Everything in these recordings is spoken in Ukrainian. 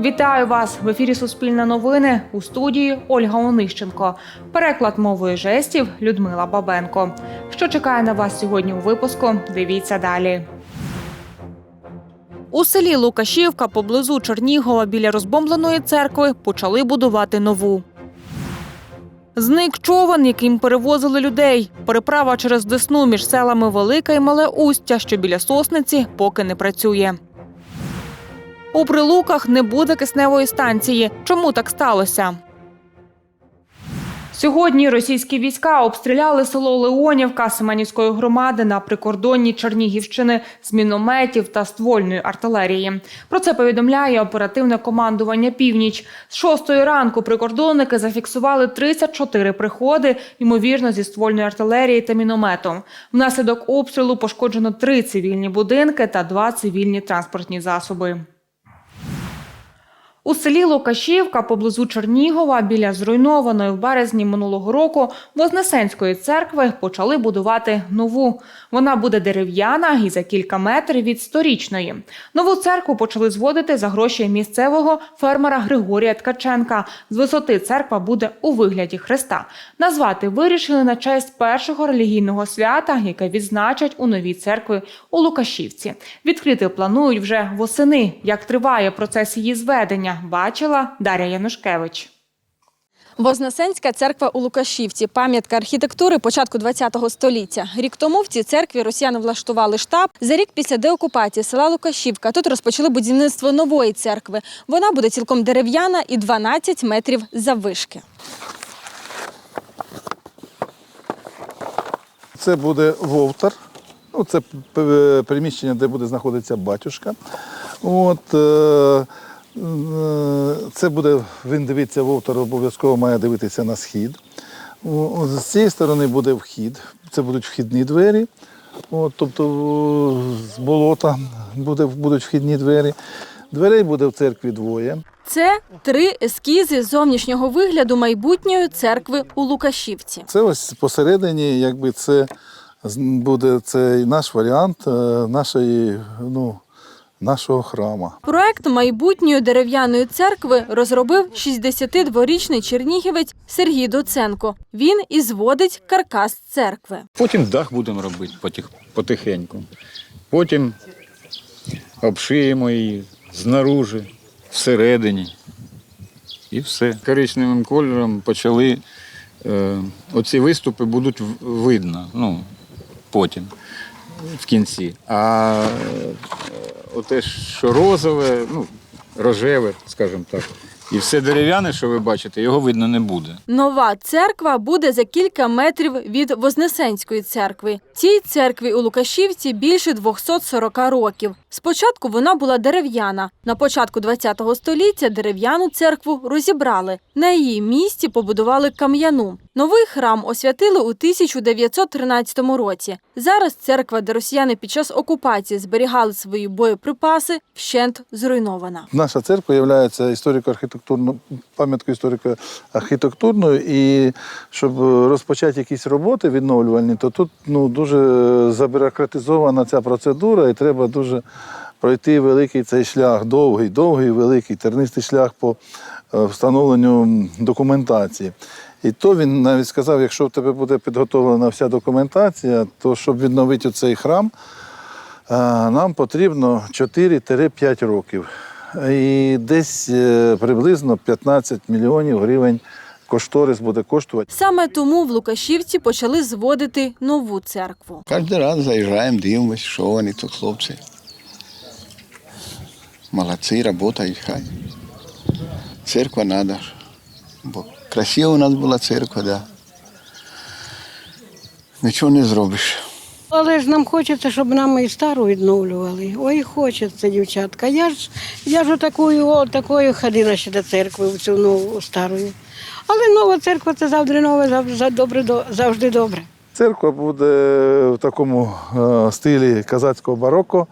Вітаю вас в ефірі Суспільне новини у студії Ольга Онищенко. Переклад мовою жестів Людмила Бабенко. Що чекає на вас сьогодні у випуску? Дивіться далі. У селі Лукашівка поблизу Чернігова біля розбомбленої церкви почали будувати нову. Зник човен, яким перевозили людей. Переправа через Десну між селами Велика і Мале Устя, що біля Сосниці, поки не працює. У Прилуках не буде кисневої станції. Чому так сталося? Сьогодні російські війська обстріляли село Леонівка Семенівської громади на прикордонні Чернігівщини з мінометів та ствольної артилерії. Про це повідомляє оперативне командування Північ. З шостої ранку прикордонники зафіксували 34 приходи, ймовірно, зі ствольної артилерії та мінометом. Внаслідок обстрілу пошкоджено три цивільні будинки та два цивільні транспортні засоби. У селі Лукашівка поблизу Чернігова біля зруйнованої в березні минулого року Вознесенської церкви почали будувати нову. Вона буде дерев'яна і за кілька метрів від сторічної. Нову церкву почали зводити за гроші місцевого фермера Григорія Ткаченка. З висоти церква буде у вигляді хреста. Назвати вирішили на честь першого релігійного свята, яке відзначать у новій церкві у Лукашівці. Відкрити планують вже восени. Як триває процес її зведення, бачила Дар'я Янушкевич. Вознесенська церква у Лукашівці, пам'ятка архітектури початку ХХ століття. Рік тому в цій церкві росіяни влаштували штаб. За рік після деокупації села Лукашівка тут розпочали будівництво нової церкви. Вона буде цілком дерев'яна і 12 метрів заввишки. Це буде вовтар. Ну, це приміщення, де буде знаходитися батюшка. От, е, е, це буде, він дивиться, вовтар обов'язково має дивитися на схід. З цієї сторони буде вхід, це будуть вхідні двері. От, тобто з болота буде, будуть вхідні двері. Дверей буде в церкві двоє. Це три ескізи зовнішнього вигляду майбутньої церкви у Лукашівці. Це ось посередині, якби це буде цей наш варіант е, нашої, ну, нашого храму. Проект майбутньої дерев'яної церкви розробив 62-річний чернігівець Сергій Доценко. Він і зводить каркас церкви. Потім дах будемо робити потих, потихеньку. Потім обшиємо її знаружи, всередині. І все. Коричневим кольором почали. Е, оці виступи будуть видно, ну, потім, в кінці. А е, оте, що розове, ну, рожеве, скажімо так, і все дерев'яне, що ви бачите, його видно не буде. Нова церква буде за кілька метрів від Вознесенської церкви. Цій церкві у Лукашівці більше 240 років. Спочатку вона була дерев'яна. На початку ХХ століття дерев'яну церкву розібрали. На її місці побудували кам'яну. Новий храм освятили у 1913 році. Зараз церква, де росіяни під час окупації зберігали свої боєприпаси, вщент зруйнована. Наша церква є історико-архітектурно, пам'яткою історико-архітектурною, і щоб розпочати якісь роботи відновлювальні, то тут ну, дуже забюрократизована ця процедура, і треба дуже пройти великий цей шлях, довгий, довгий, великий, тернистий шлях по е, встановленню документації. І то він навіть сказав, якщо в тебе буде підготовлена вся документація, то щоб відновити цей храм, е, нам потрібно 4-5 років. І десь е, приблизно 15 мільйонів гривень кошторис буде коштувати. Саме тому в Лукашівці почали зводити нову церкву. Кожен раз заїжджаємо, дивимося, що вони тут хлопці. Молодці, працюють хай. Церква треба. Бо красива у нас була церква, да. Нічого не зробиш. Але ж нам хочеться, щоб нам і стару відновлювали. Ой, хочеться, дівчатка. Я ж я ж отакою, отакою ходила ще до церкви, в цю нову старою. Але нова церква це завжди нове, завжди добре, завжди добре. Церква буде в такому е, стилі казацького бароко.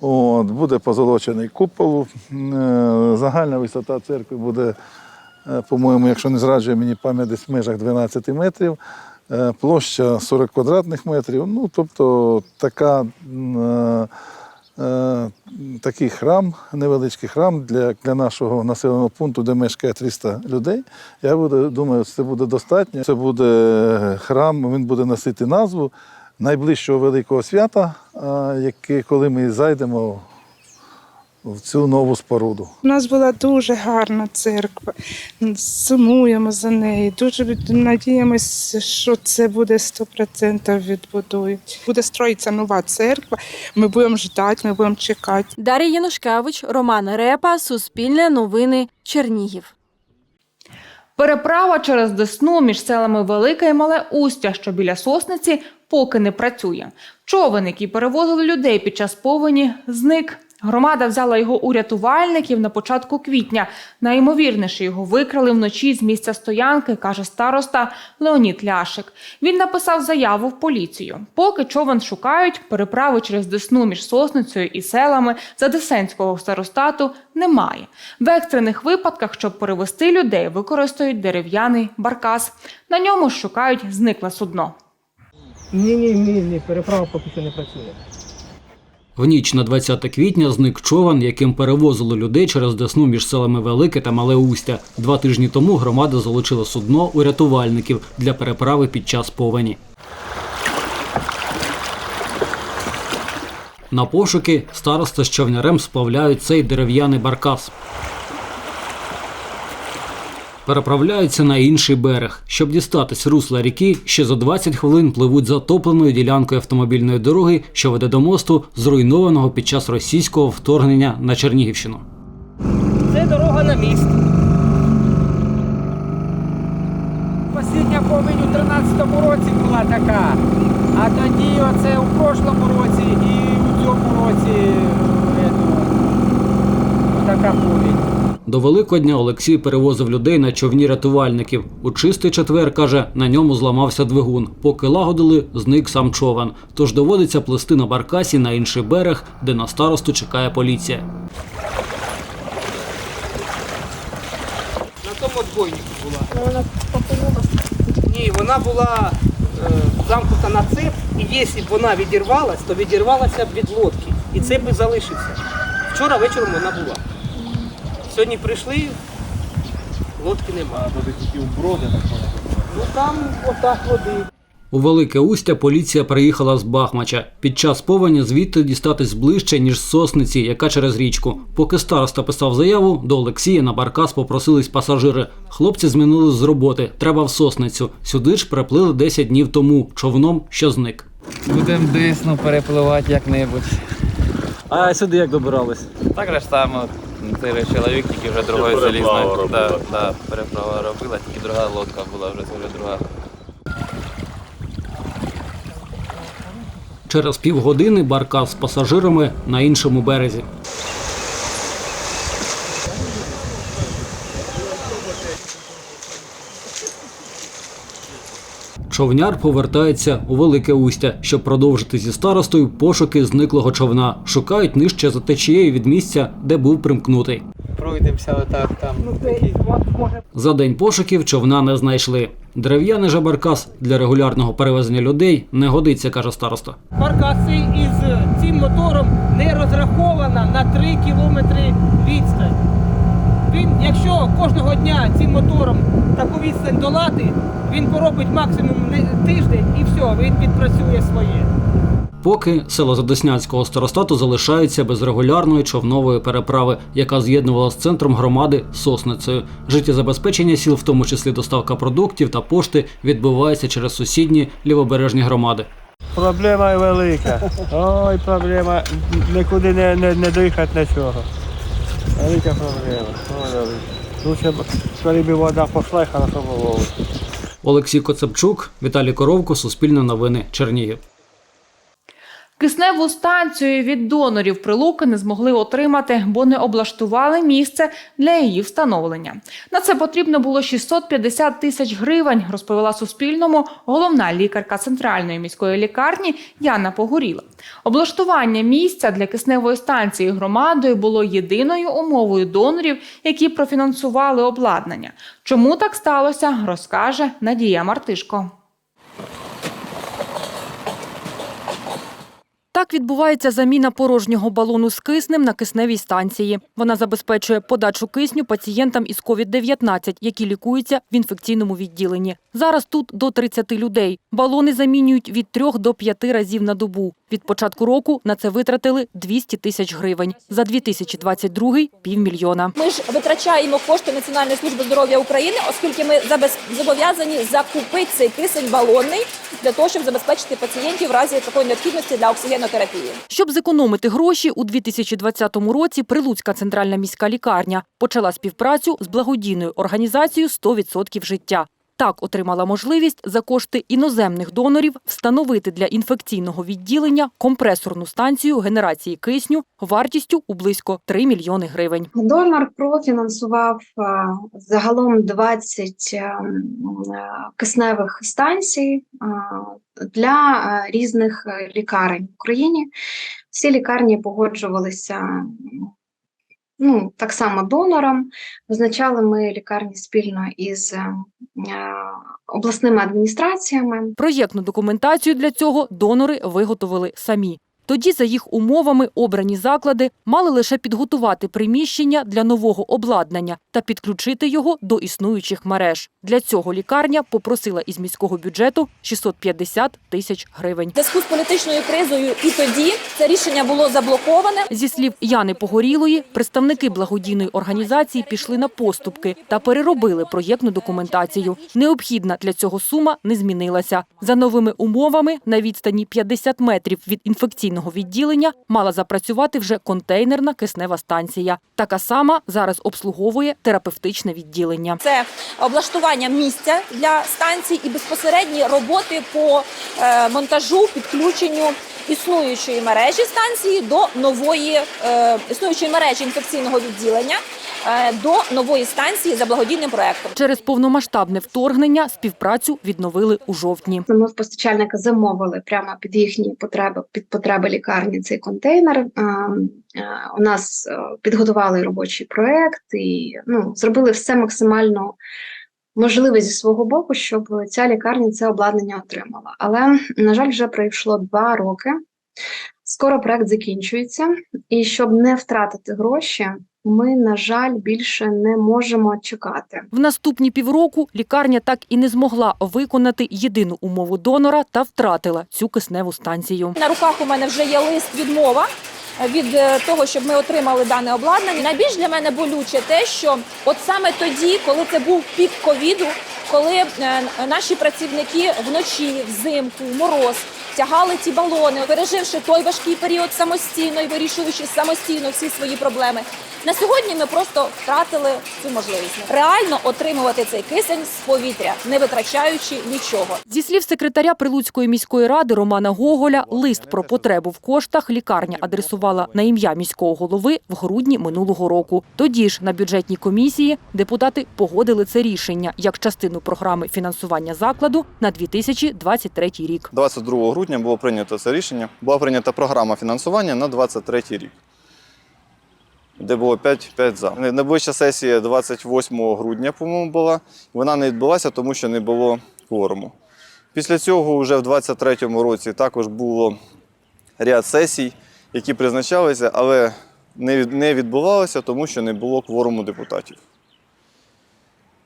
От, буде позолочений купол. Е, Загальна висота церкви буде, е, по-моєму, якщо не зраджує мені пам'ять, десь в межах 12 метрів. Е, Площа 40 квадратних метрів. Ну, тобто така е, е, такий храм, невеличкий храм для, для нашого населеного пункту, де мешкає 300 людей. Я буду, думаю, це буде достатньо. Це буде храм, він буде носити назву найближчого великого свята, яке, коли ми зайдемо в цю нову споруду. У нас була дуже гарна церква. Сумуємо за нею. Дуже від- надіємося, що це буде 100% відбудують. Буде строїтися нова церква. Ми будемо ждати, ми будемо чекати. Дар'я Янушкевич, Роман Репа, Суспільне новини, Чернігів. Переправа через Десну між селами Велике і Мале Устя, що біля Сосниці, поки не працює. Човен, який перевозили людей під час повені, зник. Громада взяла його у рятувальників на початку квітня. Найімовірніше його викрали вночі з місця стоянки, каже староста Леонід Ляшик. Він написав заяву в поліцію. Поки човен шукають, переправи через Десну між Сосницею і селами Задесенського старостату немає. В екстрених випадках, щоб перевести людей, використають дерев'яний баркас. На ньому шукають зникле судно. Ні, ні, ні, ні, переправа поки що не працює. В ніч на 20 квітня зник човен, яким перевозили людей через Десну між селами Велике та Мале Устя. Два тижні тому громада залучила судно у рятувальників для переправи під час повені. На пошуки староста з човнярем сплавляють цей дерев'яний баркас. Переправляються на інший берег. Щоб дістатись русла ріки, ще за 20 хвилин пливуть затопленою ділянкою автомобільної дороги, що веде до мосту, зруйнованого під час російського вторгнення на Чернігівщину. Це дорога на міст. Посідня повінь у 13-му році була така. А тоді оце у прошлому році і у цьому році така повінь. До Великодня Олексій перевозив людей на човні рятувальників. У чистий четвер каже, на ньому зламався двигун. Поки лагодили, зник сам човен. Тож доводиться плисти на баркасі на інший берег, де на старосту чекає поліція. На тому отбойнику була. Вона Ні, вона була е, замкнута на цеп, і якщо б вона відірвалась, то відірвалася б від лодки. І цеп би залишився. Вчора вечором вона була. Сьогодні прийшли, лодки немає. Ну там отак води. У Велике Устя поліція приїхала з Бахмача. Під час повені звідти дістатись ближче, ніж з сосниці, яка через річку. Поки староста писав заяву, до Олексія на баркас попросились пасажири. Хлопці змінили з роботи. Треба в сосницю. Сюди ж приплили 10 днів тому, човном, що зник. Будемо десну перепливати як-небудь. А сюди як добирались? Так же ж само, цей чоловік, тільки вже другою залізною. Да, да, переправа робила, тільки друга лодка була, вже це вже друга. Через півгодини баркас з пасажирами на іншому березі. Човняр повертається у Велике Устя, щоб продовжити зі старостою пошуки зниклого човна. Шукають нижче за течією від місця, де був примкнутий. Пройдемося отак там. Такі. За день пошуків човна не знайшли. Дерев'яний же баркас для регулярного перевезення людей не годиться, каже староста. Каркаси із цим мотором не розрахована на 3 кілометри відстань. Він, якщо кожного дня цим мотором таку відстань долати, він поробить максимум тиждень і все, він відпрацює своє. Поки село Задеснянського старостату залишається без регулярної човнової переправи, яка з'єднувала з центром громади Сосницею. Життєзабезпечення сіл, в тому числі доставка продуктів та пошти, відбувається через сусідні лівобережні громади. Проблема велика. Ой, проблема. Нікуди не, не, не доїхати нічого. Велика проблема. Ой, велика. Лучше б, коли б вода пішла, і. Олексій Коцепчук, Віталій Коровко, Суспільне новини, Чернігів. Кисневу станцію від донорів прилуки не змогли отримати, бо не облаштували місце для її встановлення. На це потрібно було 650 тисяч гривень, розповіла Суспільному головна лікарка центральної міської лікарні Яна Погоріла. Облаштування місця для кисневої станції громадою було єдиною умовою донорів, які профінансували обладнання. Чому так сталося, розкаже Надія Мартишко. Так відбувається заміна порожнього балону з киснем на кисневій станції. Вона забезпечує подачу кисню пацієнтам із COVID-19, які лікуються в інфекційному відділенні. Зараз тут до 30 людей. Балони замінюють від 3 до 5 разів на добу. Від початку року на це витратили 200 тисяч гривень. За 2022 – півмільйона. Ми ж витрачаємо кошти Національної служби здоров'я України, оскільки ми зобов'язані закупити цей кисень балонний для того, щоб забезпечити пацієнтів в разі такої необхідності для оксигенотерапії. Щоб зекономити гроші, у 2020 році Прилуцька центральна міська лікарня почала співпрацю з благодійною організацією «100% життя. Так отримала можливість за кошти іноземних донорів встановити для інфекційного відділення компресорну станцію генерації кисню вартістю у близько 3 мільйони гривень. Донор профінансував е, загалом 20 е, е, кисневих станцій для різних лікарень в Україні. Всі лікарні погоджувалися ну, так само донором. Визначали ми лікарні спільно із е, обласними адміністраціями. Проєктну документацію для цього донори виготовили самі. Тоді, за їх умовами, обрані заклади мали лише підготувати приміщення для нового обладнання та підключити його до існуючих мереж. Для цього лікарня попросила із міського бюджету 650 тисяч гривень. Зв'язку з політичною кризою і тоді це рішення було заблоковане. Зі слів Яни Погорілої, представники благодійної організації пішли на поступки та переробили проєктну документацію. Необхідна для цього сума не змінилася. За новими умовами на відстані 50 метрів від інфекційного відділення мала запрацювати вже контейнерна киснева станція. Така сама зараз обслуговує терапевтичне відділення. Це облаштування місця для станцій і безпосередні роботи по е, монтажу, підключенню існуючої мережі станції до нової е, існуючої мережі інфекційного відділення е, до нової станції за благодійним проектом. Через повномасштабне вторгнення співпрацю відновили у жовтні. Ми в постачальника замовили прямо під їхні потреби, під потреби лікарні цей контейнер. Е, е, У нас е, підготували робочий проект і ну, зробили все максимально можливе зі свого боку, щоб ця лікарня це обладнання отримала. Але, на жаль, вже пройшло два роки. Скоро проект закінчується, і щоб не втратити гроші, ми, на жаль, більше не можемо чекати. В наступні півроку лікарня так і не змогла виконати єдину умову донора та втратила цю кисневу станцію. На руках у мене вже є лист відмова від е, того, щоб ми отримали дане обладнання. Найбільш для мене болюче те, що от саме тоді, коли це був пік ковіду, коли е, наші працівники вночі, взимку, мороз тягали ці балони, переживши той важкий період самостійно і вирішуючи самостійно всі свої проблеми. На сьогодні ми просто втратили цю можливість реально отримувати цей кисень з повітря, не витрачаючи нічого. Зі слів секретаря Прилуцької міської ради Романа Гоголя, лист про потребу в коштах лікарня адресувала на ім'я міського голови в грудні минулого року. Тоді ж на бюджетній комісії депутати погодили це рішення як частину програми фінансування закладу на 2023 рік. 22 грудня було прийнято це рішення. Була прийнята програма фінансування на 23 рік, де було 5, 5 за. Найближча сесія 28 грудня, по-моєму, була. Вона не відбулася, тому що не було кворуму. Після цього, вже в 23 році, також було ряд сесій, які призначалися, але не відбувалося, тому що не було кворуму депутатів.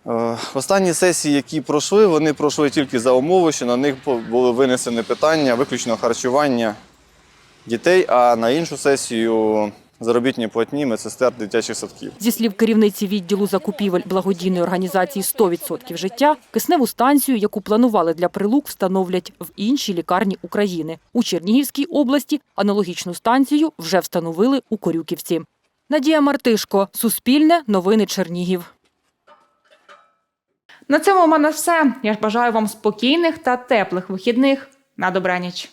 Е, Останні сесії, які пройшли, вони пройшли тільки за умови, що на них були винесені питання виключно харчування дітей, а на іншу сесію заробітні платні медсестер дитячих садків. Зі слів керівниці відділу закупівель благодійної організації «100% життя, кисневу станцію, яку планували для прилук, встановлять в іншій лікарні України. У Чернігівській області аналогічну станцію вже встановили у Корюківці. Надія Мартишко, Суспільне, Новини Чернігів. На цьому в мене все. Я ж бажаю вам спокійних та теплих вихідних. На добраніч.